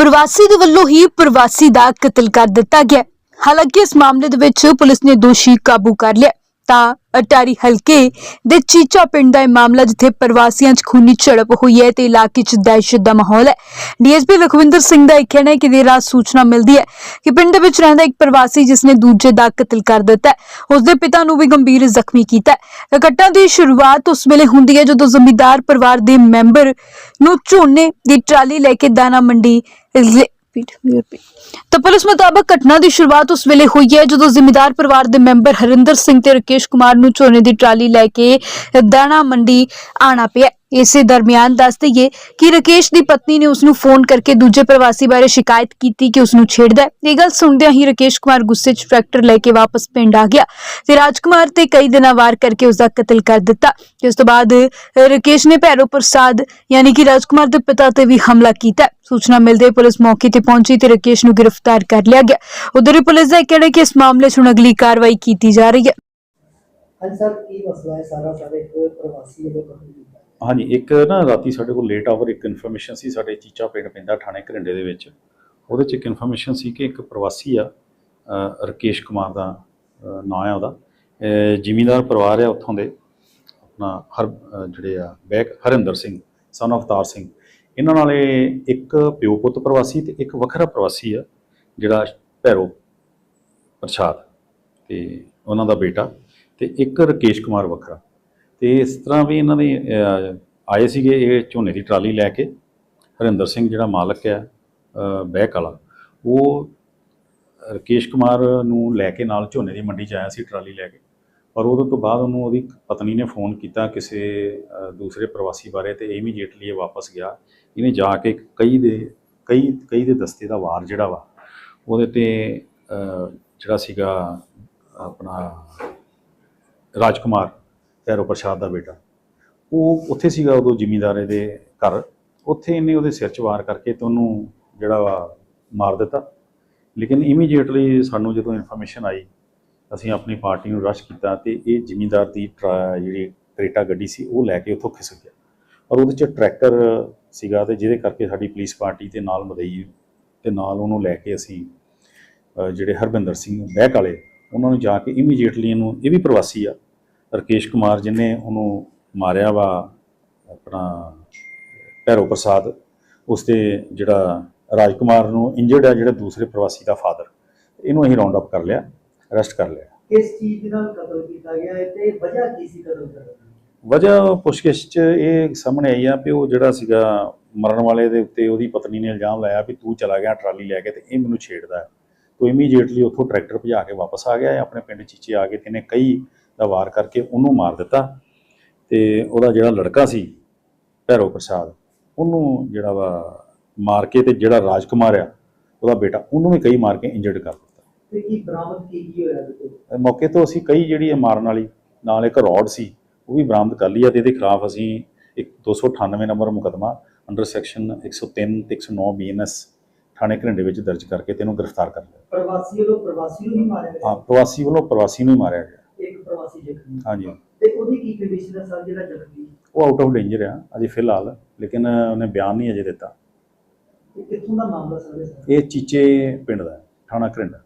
ਪ੍ਰਵਾਸੀ ਦੇ ਵੱਲੋਂ ਹੀ ਪ੍ਰਵਾਸੀ ਦਾ ਕਤਲ ਕਰ ਦਿੱਤਾ ਗਿਆ। ਹਾਲਾਂਕਿ ਇਸ ਮਾਮਲੇ ਦੇ ਵਿੱਚ ਪੁਲਿਸ ਨੇ ਦੋਸ਼ੀ ਕਾਬੂ ਕਰ ਲਿਆ। ਤਾਂ ਅਟਾਰੀ ਹਲਕੇ ਦੇ ਚੀਚਾ ਪਿੰਡ ਦਾ ਇਹ ਮਾਮਲਾ ਜਿੱਥੇ ਪ੍ਰਵਾਸੀਆਂ 'ਚ ਖੂਨੀ ਝੜਪ ਹੋਈ ਹੈ ਤੇ ਇਲਾਕੇ 'ਚ ਦਹਿਸ਼ਤ ਦਾ ਮਾਹੌਲ ਹੈ। ਡੀਐਸਪੀ ਲਖਵਿੰਦਰ ਸਿੰਘ ਦਾ ਇਹ ਕਹਿਣਾ ਹੈ ਕਿ ਦੇਰ ਰਾਤ ਸੂਚਨਾ ਮਿਲਦੀ ਹੈ ਕਿ ਪਿੰਡ ਦੇ ਵਿੱਚ ਰਹਿੰਦਾ ਇੱਕ ਪ੍ਰਵਾਸੀ ਜਿਸ ਨੇ ਦੂਜੇ ਦਾ ਕਤਲ ਕਰ ਦਿੱਤਾ ਹੈ। ਉਸ ਦੇ ਪਿਤਾ ਨੂੰ ਵੀ ਗੰਭੀਰ ਜ਼ਖਮੀ ਕੀਤਾ ਹੈ। ਘਟਨਾ ਦੀ ਸ਼ੁਰੂਆਤ ਉਸ ਵੇਲੇ ਹੁੰਦੀ ਹੈ ਜਦੋਂ ਜ਼ਮੀਂਦਾਰ ਪਰਿਵਾਰ ਦੇ ਮੈਂਬਰ ਨੂੰ ਝੋਨੇ ਦੀ ਟਰਾਲੀ ਲੈ ਕੇ ਦਾਣਾ ਮੰਡੀ ਪੀਠ ਮੇਰੇ ਤਾਂ ਪੁਲਿਸ ਮੁਤਾਬਕ ਘਟਨਾ ਦੀ ਸ਼ੁਰੂਆਤ ਉਸ ਵੇਲੇ ਹੋਈ ਹੈ ਜਦੋਂ ਜ਼ਿਮੀਦਾਰ ਪਰਿਵਾਰ ਦੇ ਮੈਂਬਰ ਹਰਿੰਦਰ ਸਿੰਘ ਤੇ ਰਕੇਸ਼ ਕੁਮਾਰ ਨੂੰ ਝੋਨੇ ਦੀ ਟਰਾਲੀ ਲੈ ਕੇ ਦਾਣਾ ਮੰਡੀ ਆਣਾ ਪਿਆ। ਇਸੇ ਦਰਮਿਆਨ ਦੱਸ ਦਈਏ ਕਿ ਰਕੇਸ਼ ਦੀ ਪਤਨੀ ਨੇ ਉਸ ਨੂੰ ਫੋਨ ਕਰਕੇ ਦੂਜੇ ਪ੍ਰਵਾਸੀ ਬਾਰੇ ਸ਼ਿਕਾਇਤ ਕੀਤੀ ਕਿ ਉਸ ਨੂੰ ਛੇੜਦਾ ਹੈ। ਇਹ ਗੱਲ ਸੁਣਦਿਆਂ ਹੀ ਰਕੇਸ਼ ਕੁਮਾਰ ਗੁੱਸੇ 'ਚ ਟਰੈਕਟਰ ਲੈ ਕੇ ਵਾਪਸ ਪਿੰਡ ਆ ਗਿਆ ਤੇ ਰਾਜਕੁਮਾਰ ਤੇ ਕਈ ਦਿਨਾਂ ਵਾਰ ਕਰਕੇ ਉਸ ਦਾ ਕਤਲ ਕਰ ਦਿੱਤਾ। ਇਸ ਤੋਂ ਬਾਅਦ ਰਕੇਸ਼ ਨੇ ਭੈਰੋ ਪ੍ਰਸਾਦ ਯਾਨੀ ਕਿ ਰਾਜਕੁਮਾਰ ਦੇ ਪਿਤਾ ਤੇ ਵੀ ਹਮਲਾ ਕੀਤਾ। ਸੂਚਨਾ ਮਿਲਦੇ ਪੁਲਿਸ ਮੌਕੇ ਤੇ ਪਹੁੰਚੀ ਤੇ ਰਕੇਸ਼ ਨੂੰ ਗ੍ਰਿਫਤਾਰ ਕਰ ਲਿਆ ਗਿਆ। ਉਧਰ ਹੀ ਪੁਲਿਸ ਦਾ ਕਹਿਣਾ ਹੈ ਕਿ ਇਸ ਮਾਮਲੇ 'ਚ ਹੁਣ ਅਗਲੀ ਕਾਰਵਾਈ ਕੀਤੀ ਜਾ ਰਹੀ ਹੈ। ਹਾਂਜੀ ਸਰ, ਕੀ ਮਸਲਾ ਹੈ ਸਾਰਾ? ਸਾਰੇ ਪ੍ਰਵਾਸੀ ਵੱਲੋਂ ਹਾਂਜੀ ਇੱਕ ਨਾ ਰਾਤੀ ਸਾਡੇ ਕੋਲ ਲੇਟ ਆਵਰ ਇੱਕ ਇਨਫੋਰਮੇਸ਼ਨ ਸੀ ਸਾਡੇ ਚੀਚਾ ਪਿੰਡ ਪੈਂਦਾ ਥਾਣੇ ਘਰਿੰਡੇ ਦੇ ਵਿੱਚ। ਉਹਦੇ ਚ ਇੱਕ ਇਨਫੋਰਮੇਸ਼ਨ ਸੀ ਕਿ ਇੱਕ ਪ੍ਰਵਾਸੀ ਆ ਅ, ਰਕੇਸ਼ ਕੁਮਾਰ ਦਾ ਨਾਂ ਆ ਉਹਦਾ। ਅ, ਜ਼ਿਮੀਂਦਾਰ ਪਰਿਵਾਰ ਆ ਉੱਥੋਂ ਦੇ। ਆਪਣਾ ਹਰ ਜਿਹੜੇ ਆ ਬੈਕ ਹਰਿੰਦਰ ਸਿੰਘ ਸਨ ਅਵਤਾਰ ਸਿੰਘ। ਇਹਨਾਂ ਨਾਲ ਇੱਕ ਪਿਓ ਪੁੱਤ ਪ੍ਰਵਾਸੀ ਤੇ ਇੱਕ ਵੱਖਰਾ ਪ੍ਰਵਾਸੀ ਆ ਜਿਹੜਾ ਭੈਰੋ ਪ੍ਰਸ਼ਾਦ ਤੇ ਉਹਨਾਂ ਦਾ ਬੇਟਾ ਤੇ ਇੱਕ ਰਕੇਸ਼ ਕੁਮਾਰ ਵੱਖਰਾ। ਤੇ ਇਸ ਤਰ੍ਹਾਂ ਵੀ ਇਹਨਾਂ ਦੇ ਆਏ ਸੀਗੇ ਇਹ ਝੋਨੇ ਦੀ ਟਰਾਲੀ ਲੈ ਕੇ। ਹਰਿੰਦਰ ਸਿੰਘ ਜਿਹੜਾ ਮਾਲਕ ਹੈ ਅਹ, ਬਹਿਕ ਵਾਲਾ ਉਹ ਰਕੇਸ਼ ਕੁਮਾਰ ਨੂੰ ਲੈ ਕੇ ਨਾਲ ਝੋਨੇ ਦੀ ਮੰਡੀ 'ਚ ਆਇਆ ਸੀ ਟਰਾਲੀ ਲੈ ਕੇ। ਪਰ ਉਹਦੇ ਤੋਂ ਬਾਅਦ ਉਹਨੂੰ ਉਹਦੀ ਪਤਨੀ ਨੇ ਫੋਨ ਕੀਤਾ ਕਿਸੇ ਦੂਸਰੇ ਪ੍ਰਵਾਸੀ ਬਾਰੇ ਤੇ ਇਮੀਡੀਏਟਲੀ ਇਹ ਵਾਪਸ ਗਿਆ। ਇਹਨੇ ਜਾ ਕੇ ਕਈ ਦੇ ਕਈ ਕਈ ਦੇ ਦਸਤੇ ਦਾ ਵਾਰ ਜਿਹੜਾ ਵਾ ਉਹਦੇ ਤੇ ਜਿਹੜਾ ਸੀਗਾ ਆਪਣਾ ਰਾਜਕੁਮਾਰ ਭੈਰੋ ਪ੍ਰਸ਼ਾਦ ਦਾ ਬੇਟਾ। ਉਹ ਉੱਥੇ ਸੀਗਾ ਉਦੋਂ ਜ਼ਿਮੀਂਦਾਰੇ ਦੇ ਘਰ। ਉੱਥੇ ਇਹਨੇ ਉਹਦੇ ਸਿਰ 'ਚ ਵਾਰ ਕਰਕੇ ਤੇ ਉਹਨੂੰ ਜਿਹੜਾ ਵਾ ਮਾਰ ਦਿੱਤਾ। ਲੇਕਿਨ ਇਮੀਡੀਏਟਲੀ ਸਾਨੂੰ ਜਦੋਂ ਇਨਫੋਰਮੇਸ਼ਨ ਆਈ, ਅਸੀਂ ਆਪਣੀ ਪਾਰਟੀ ਨੂੰ ਰਸ਼ ਕੀਤਾ ਤੇ ਇਹ ਜ਼ਿਮੀਂਦਾਰ ਦੀ ਟਰਾ- ਜਿਹੜੀ ਕਰੇਟਾ ਗੱਡੀ ਸੀ, ਉਹ ਲੈ ਕੇ ਉੱਥੋਂ ਖਿਸਕ ਗਿਆ। ਔਰ ਉਹਦੇ 'ਚ ਟਰੈਕਟਰ ਸੀਗਾ ਤੇ ਜਿਹਦੇ ਕਰਕੇ ਸਾਡੀ ਪੁਲਿਸ ਪਾਰਟੀ ਤੇ ਨਾਲ ਮਦਈ ਤੇ ਨਾਲ ਉਹਨੂੰ ਲੈ ਕੇ ਅਸੀਂ ਜਿਹੜੇ ਹਰਬਿੰਦਰ ਸਿੰਘ ਬਹਿਕ ਵਾਲੇ, ਉਹਨਾਂ ਨੂੰ ਜਾ ਕੇ ਇਮੀਡੀਏਟਲੀ ਇਹਨੂੰ, ਇਹ ਵੀ ਪ੍ਰਵਾਸੀ ਆ। ਰਕੇਸ਼ ਕੁਮਾਰ ਜਿਹਨੇ ਉਹਨੂੰ ਮਾਰਿਆ ਵਾ ਆਪਣਾ ਭੈਰੋ ਪ੍ਰਸਾਦ ਉਸ ਤੇ ਜਿਹੜਾ ਰਾਜਕੁਮਾਰ ਨੂੰ ਇੰਜਰਡ ਆ ਜਿਹੜਾ ਦੂਸਰੇ ਪ੍ਰਵਾਸੀ ਦਾ ਫਾਦਰ ਇਹਨੂੰ ਅਸੀਂ ਰਾਉਂਡ ਅਪ ਕਰ ਲਿਆ ਅਰੈਸਟ ਕਰ ਲਿਆ। ਕਿਸ ਚੀਜ਼ ਦੇ ਨਾਲ ਕਤਲ ਕੀਤਾ ਗਿਆ ਹੈ ਤੇ ਵਜ੍ਹਾ ਕੀ ਸੀ ਕਤਲ ਕਰਨ ਦੀ? ਵਜ੍ਹਾ ਪੁੱਛਗਿੱਛ 'ਚ ਇਹ ਸਾਹਮਣੇ ਆਈ ਆ ਵੀ ਉਹ ਜਿਹੜਾ ਸੀਗਾ ਮਰਨ ਵਾਲੇ ਦੇ ਉੱਤੇ ਉਹਦੀ ਪਤਨੀ ਨੇ ਇਲਜ਼ਾਮ ਲਾਇਆ ਵੀ ਤੂੰ ਚਲਾ ਗਿਆ ਟਰਾਲੀ ਲੈ ਕੇ ਤੇ ਇਹ ਮੈਨੂੰ ਛੇੜਦਾ ਹੈ। ਤੋ ਇਮੀਡੀਏਟਲੀ ਉੱਥੋਂ ਟਰੈਕਟਰ ਭਜਾ ਕੇ ਵਾਪਸ ਆ ਗਿਆ ਆਪਣੇ ਪਿੰਡ ਚੀਚੇ ਆ ਕੇ ਤੇ ਇਹਨੇ ਕਈ ਦਾ ਵਾਰ ਕਰਕੇ ਉਹਨੂੰ ਮਾਰ ਦਿੱਤਾ ਤੇ ਉਹਦਾ ਜਿਹੜਾ ਲੜਕਾ ਸੀ ਭੈਰੋ ਪ੍ਰਸਾਦ ਉਹਨੂੰ ਜਿਹੜਾ ਵਾ ਮਾਰ ਕੇ ਤੇ ਜਿਹੜਾ ਰਾਜਕੁਮਾਰ ਆ ਉਹਦਾ ਬੇਟਾ ਉਹਨੂੰ ਵੀ ਕਈ ਮਾਰ ਕੇ ਇੰਜਰਡ ਕਰ ਦਿੱਤਾ। ਤੇ ਕੀ ਬਰਾਮਦ ਕੀ ਕੀ ਹੋਇਆ ਇਹਦੇ ਤੋਂ ਇਹ ਮੌਕੇ ਤੋਂ ਅਸੀਂ ਕਈ ਜਿਹੜੀ ਮਾਰਨ ਵਾਲੀ ਨਾਲ ਇੱਕ ਰੋਡ ਸੀ ਉਹ ਵੀ ਬਰਾਮਦ ਕਰ ਲਈ ਆ ਤੇ ਇਹਦੇ ਖਿਲਾਫ ਅਸੀਂ ਇੱਕ 298 ਨੰਬਰ ਮੁਕਦਮਾ ਅੰਡਰ ਸੈਕਸ਼ਨ 103 ਤੇ 109 ਬੀਐਨਐਸ ਥਾਣੇ ਘਰਿੰਡੇ ਵਿੱਚ ਦਰਜ ਕਰਕੇ ਤੈਨੂੰ ਗ੍ਰਿਫਤਾਰ ਕਰ ਲਿਆ। ਪ੍ਰਵਾਸੀ ਵੱਲੋਂ ਪ੍ਰਵਾਸੀ ਨੂੰ ਹੀ ਮਾਰਿਆ ਹਾਂ ਗਿਆ ਪ੍ਰਵਾਸੀ ਵੱਲੋਂ ਪ੍ਰਵਾਸੀ ਨੂੰ ਹੀ ਮਾਰਿਆ ਗਿਆ। ਇੱਕ ਪ੍ਰਵਾਸੀ ਜ਼ਖਮੀ ਹਾਂਜੀ। ਤੇ ਉਹਦੀ ਕੀ ਕੰਡੀਸ਼ਨ ਹੈ ਸਰ ਜਿਹੜਾ ਜ਼ਖਮੀ? ਉਹ ਆਊਟ ਆਫ ਡੇਂਜਰ ਆ ਅਜੇ ਫਿਲਹਾਲ ਲੇਕਿਨ ਉਹਨੇ ਬਿਆਨ ਨਹੀਂ ਅਜੇ ਦਿੱਤਾ। ਤੇ ਕਿੱਥੋਂ ਦਾ ਮਾਮਲਾ ਸਰ ਇਹ ਚੀਚੇ ਪਿੰਡ ਦਾ ਹੈ, ਥਾਣਾ ਘਰਿੰਡਾ।